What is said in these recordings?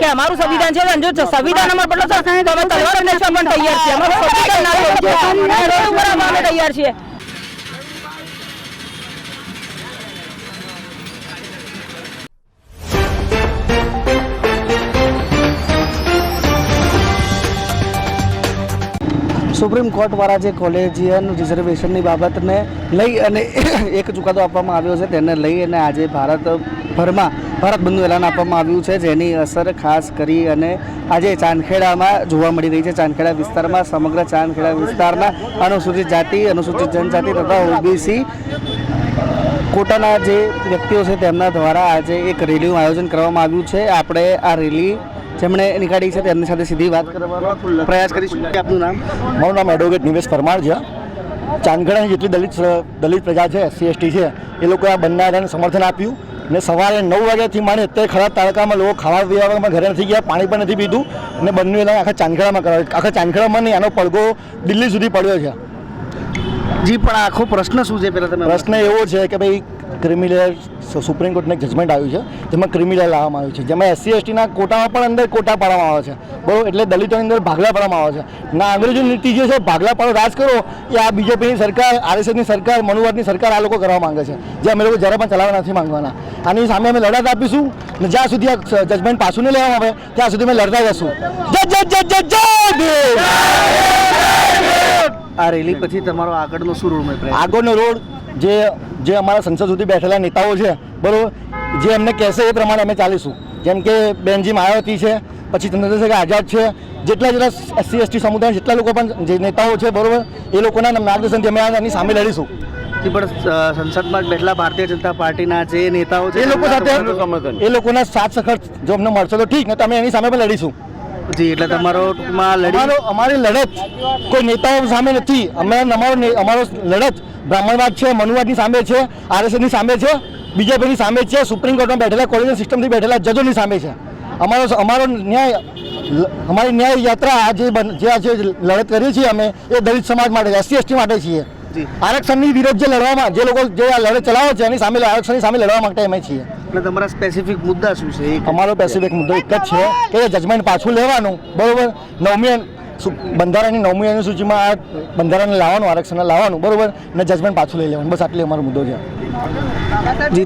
કે અમારું સંવિધાન છે અને જો સંવિધાન અમારે બદલો છે તો અમે તલવાર લેવા પણ તૈયાર છીએ. અમારું સંવિધાન ના છે. રોડ ઉપર અમે તૈયાર છીએ. સુપ્રીમ કોર્ટવાળા જે કોલેજિયન રિઝર્વેશનની બાબતને લઈ અને એક ચુકાદો આપવામાં આવ્યો છે તેને લઈ અને આજે ભારતભરમાં ભારત બંધુ એલાન આપવામાં આવ્યું છે, જેની અસર ખાસ કરી અને આજે ચાંદખેડામાં જોવા મળી રહી છે. ચાંદખેડા વિસ્તારમાં સમગ્ર ચાંદખેડા વિસ્તારના અનુસૂચિત જાતિ, અનુસૂચિત જનજાતિ તથા ઓબીસી કોટાના જે વ્યક્તિઓ છે, તેમના દ્વારા આજે એક રેલીનું આયોજન કરવામાં આવ્યું છે. આપણે આ રેલી જેમણે નીકાળી છે, તેમની સાથે સીધી વાત કરવાનો પ્રયાસ કરીશું. આપનું નામ? મારું નામ એડવોકેટ નિવેશ પરમાર છે. ચાંદખેડાની જેટલી દલિત દલિત પ્રજા છે એસસી એસટી છે, એ લોકોએ આ બંને સમર્થન આપ્યું. ને સવારે નવ વાગ્યાથી માંડી અત્યારે ખરાબ તાલુકામાં લોકો ખાવા પીવામાં ઘરે નથી ગયા પાણી પણ નથી પીધું અને બંને એલાન આખા ચાંદખેડામાં કરાવે આખા ચાંદખેડામાં નહીં આનો પડઘો દિલ્હી સુધી પડ્યો છે. જી પણ આખો પ્રશ્ન શું છે પેલા તમે પ્રશ્ન એવો છે કે ભાઈ ક્રિમિનલ સુપ્રીમ કોર્ટનું એક જજમેન્ટ આવ્યું છે જેમાં ક્રિમિનલ લાવવામાં આવ્યું છે. જેમાં એસસી એસટીના કોટામાં પણ અંદર કોટા પાડવામાં આવે છે. બરાબર? એટલે દલિતોની અંદર ભાગલા પાડવામાં આવે છે. ના અંગ્રેજો નીતિ જે છે ભાગલા પાડો રાજ કરો એ આ બીજેપીની સરકાર આરએસએસની સરકાર મનુવાદની સરકાર આ લોકો કરવા માંગે છે. જે અમે લોકો જરા પણ ચલાવવા નથી માંગવાના. આની સામે અમે લડત આપીશું ને જ્યાં સુધી આ જજમેન્ટ પાછું નહીં લેવામાં આવે ત્યાં સુધી અમે લડતા જશું. જય જય જય જય જય આ રેલી પછી તમારો આગળનો શું રોડ આગળનો રોડ જે જે અમારા સંસદ સુધી બેઠેલા નેતાઓ છે બરાબર? જે એમને કહેશે એ પ્રમાણે અમે ચાલીશું. જેમ કે બેનજી માયાવતી છે પછી ચંદ્રશેખર આઝાદ છે જેટલા જેટલા એસસી એસટી સમુદાય જેટલા લોકો પણ જે નેતાઓ છે બરાબર? એ લોકોના માર્ગદર્શનથી અમે આની સામે લડીશું. પણ સંસદમાં બેઠેલા ભારતીય જનતા પાર્ટીના જે નેતાઓ છે એ લોકો સાથે એ લોકોના સાથ સખત જો અમને મળશે તો ઠીક ને તમે એની સામે પણ લડીશું. જી એટલે તમારો ટૂંકમાં અમારો અમારી લડત કોઈ નેતાઓ સામે નથી. અમે અમારો ને- અમારો લડત બ્રાહ્મણવાદ છે મનુવાદની સામે છે આરએસએસની સામે છે બીજેપીની સામે છે સુપ્રીમ કોર્ટમાં બેઠેલા કોલેજ સિસ્ટમથી બેઠેલા જજોની સામે છે. અમારો અમારો ન્યાય અમારી ન્યાય યાત્રા આજે જે આજે લડત કરીએ છીએ અમે એ દલિત સમાજ માટે એસસી એસટી માટે છીએ. આરક્ષણની વિરોધ જે લડવામાં જે લોકો જે આ લડત ચલાવે છે એની સામે આરક્ષણની સામે લડવા માટે અમે છીએ. એટલે તમારા સ્પેસિફિક મુદ્દા શું છે? અમારો સ્પેસિફિક મુદ્દો એક જ છે કે જજમેન્ટ પાછું લેવાનું. બરોબર? નવમી બંધારણની નવમી અનુસૂચિમાં આ બંધારણને લાવવાનું આરક્ષણ લાવવાનું બરોબર? ને જજમેન્ટ પાછું લઈ લેવાનું. બસ આટલી અમારો મુદ્દો છે. એ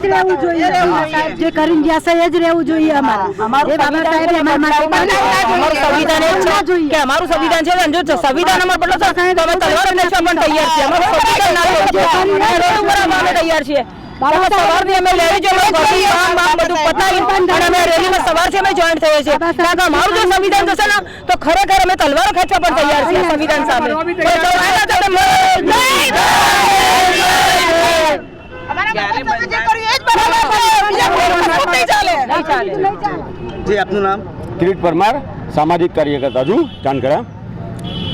જ રહેવું જોઈએ. સાહેબ જે કરીને ગયા છે એ જ રહેવું જોઈએ અમારે. એ બાબા સાહેબે અમારા માટે અમારું સંવિધાન છે કે અમારું સંવિધાન છે અને જો સંવિધાન અમારે બદલો તો અમે તલવાર લેવા પણ તૈયાર છીએ. અમારું સંવિધાન ના છે અને રોડ ઉપર આવવા અમે તૈયાર છીએ. અમે અમે લેડી જો ઘરનું કામ બધું પતાવી અને અમે રેલીમાં સવારથી અમે જોઈન્ટ થઈએ છીએ. કારણ કે અમારું જો સંવિધાન થશે ને તો ખરેખર અમે તલવારો ખેંચવા પણ તૈયાર છીએ સંવિધાન સામે. જી આપનું નામ? કિરીટ પરમાર સામાજિક કાર્યકર્તા છું ચાંદખેડા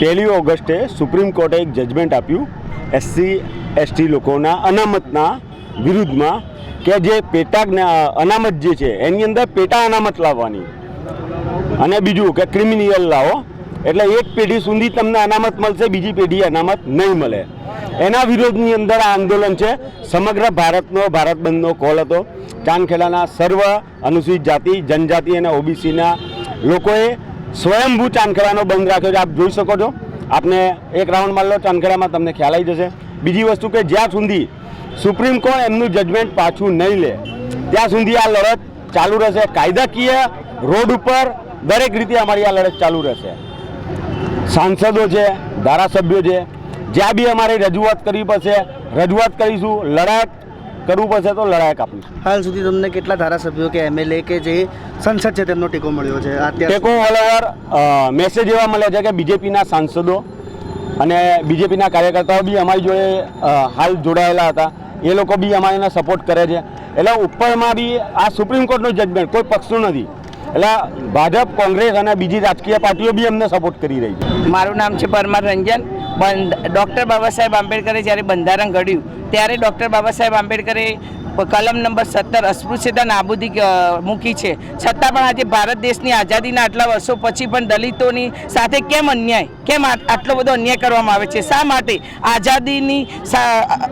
પહેલી ઓગસ્ટે સુપ્રીમ કોર્ટે એક જજમેન્ટ આપ્યું. એસસી એસટી લોકોના અનામતના વિરુદ્ધમાં કે જે પેટા અનામત જે છે, એની અંદર પેટા અનામત લાવવાની. અને બીજું કે ક્રિમિનલ લાવો. એટલે એક પેઢી સુધી તમને અનામત મળશે, બીજી પેઢી અનામત નહીં મળે. એના વિરોધની અંદર આ આંદોલન છે. સમગ્ર ભારતનો, ભારત બંધનો કોલ હતો. ચાંદખેડાના સર્વ અનુસૂચિત જાતિ, જનજાતિ અને ઓબીસીના લોકોએ સ્વયંભૂ ચાંદખેડાનો બંધ રાખ્યો છે. આપ જોઈ શકો છો. આપને એક રાઉન્ડ માર લો, ચાંદખેડામાં તમને ખ્યાલ આવી જશે. બીજી વસ્તુ કે જ્યાં સુધી સુપ્રીમ કોર્ટ એમનું જજમેન્ટ પાછું નહીં લે. ત્યાં સુધી આ લડત ચાલુ રહેશે. કાયદાકીય રોડ ઉપર દરેક રીતે અમારી આ લડત ચાલુ રહેશે. સાંસદો છે ધારાસભ્યો છે જ્યાં બી અમારે રજૂઆત કરવી પડશે રજૂઆત કરીશું લડાયક કરવું પડશે તો લડાયક આપીશું. હાલ સુધી તમને કેટલા ધારાસભ્યો કે એમએલએ કે જે સંસદ છે તેમનો ટેકો મળ્યો છે? ટેકો ઓલ ઓવર મેસેજ એવા મળ્યા છે કે બીજેપીના સાંસદો અને બીજેપીના કાર્યકર્તાઓ બી અમારી જોડે હાલ જોડાયેલા હતા. એ લોકો બી અમારે સપોર્ટ કરે છે. એટલે ઉપરમાં બી આ સુપ્રીમ કોર્ટનું જજમેન્ટ કોઈ પક્ષનું નથી. એટલે ભાજપ, કોંગ્રેસ અને બીજી રાજકીય પાર્ટીઓ બી અમને સપોર્ટ કરી રહી છે. મારું નામ છે પરમાર રંજન. ડૉક્ટર બાબા સાહેબ આંબેડકરે જ્યારે બંધારણ ઘડ્યું, ત્યારે ડૉક્ટર બાબા સાહેબ આંબેડકરે કલમ નંબર સત્તર, અસ્પૃશ્યતા નાબૂદી મૂકી છે. છતાં પણ આજે ભારત દેશની આઝાદીના આટલા વર્ષો પછી પણ દલિતોની સાથે કેમ અન્યાય? કેમ આટલો બધો અન્યાય કરવામાં આવે છે? શા માટે આઝાદીની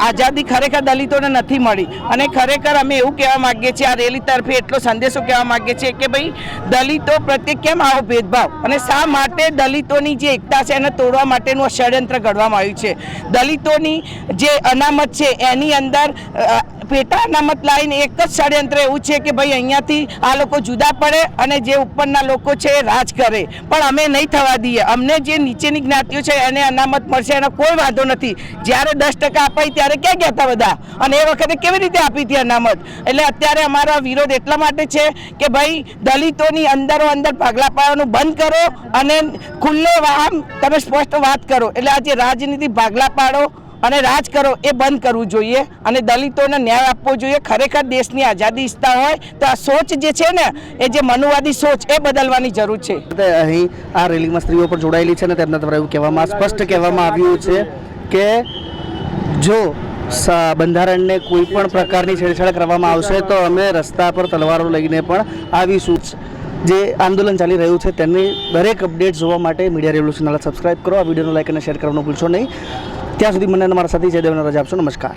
આઝાદી ખરેખર દલિતોને નથી મળી? અને ખરેખર અમે એવું કહેવા માગીએ છીએ, આ રેલી તરફે એટલો સંદેશો કહેવા માગીએ છીએ કે ભાઈ, દલિતો પ્રત્યે કેમ આવો ભેદભાવ? અને શા માટે દલિતોની જે એકતા છે એને તોડવા માટેનું ષડયંત્ર ઘડવામાં આવ્યું છે? દલિતોની જે અનામત છે, એની અંદર પેટા અનામત લાવીને એક જ ષડયંત્ર એવું છે કે ભાઈ અહીંયાથી આ લોકો જુદા પડે અને જે ઉપરના લોકો છે એ રાજ કરે. પણ અમે નહીં થવા દઈએ. અમને જે નીચેની જ્ઞાતિઓ છે એને અનામત મળશે એનો કોઈ વાંધો નથી. જ્યારે દસ ટકા અપાઈ ત્યારે ક્યાં ગયા હતા બધા? અને એ વખતે કેવી રીતે આપી હતી અનામત? એટલે અત્યારે અમારો વિરોધ એટલા માટે છે કે ભાઈ દલિતોની અંદરો અંદર ભાગલા પાડવાનું બંધ કરો અને ખુલ્લે વાહન તમે સ્પષ્ટ વાત કરો. એટલે આ જે રાજનીતિ ભાગલા પાડો અને રાજ કરો, એ બંધ કરવું જોઈએ અને દલિતોને ન્યાય આપવો જોઈએ. ખરેખર દેશની આઝાદી ઈચ્છતા હોય તો આ સોચ જે છે ને, એ જે મનુવાદી સોચ, એ બદલવાની જરૂર છે. અહીં આ રેલીમાં સ્ત્રીઓ પર જોડાયેલી છે ને તેમના દ્વારા એવું કહેવામાં સ્પષ્ટ કહેવામાં આવ્યું છે કે જો બંધારણને કોઈ પણ પ્રકારની છેડછાડ કરવામાં આવશે તો અમે રસ્તા પર તલવારો લઈને પણ આવીશું જે આંદોલન ચાલી રહ્યું છે તેની દરેક અપડેટ જોવા માટે મીડિયા રેવલ્યુશનલ સબસ્ક્રાઇબ કરો. આ વિડીયોનો લાઇક અને શેર કરવાનું ભૂલશો નહીં. ત્યાં સુધી મને તમારા મારા સાથી જયદેવને રજા આપશો. નમસ્કાર.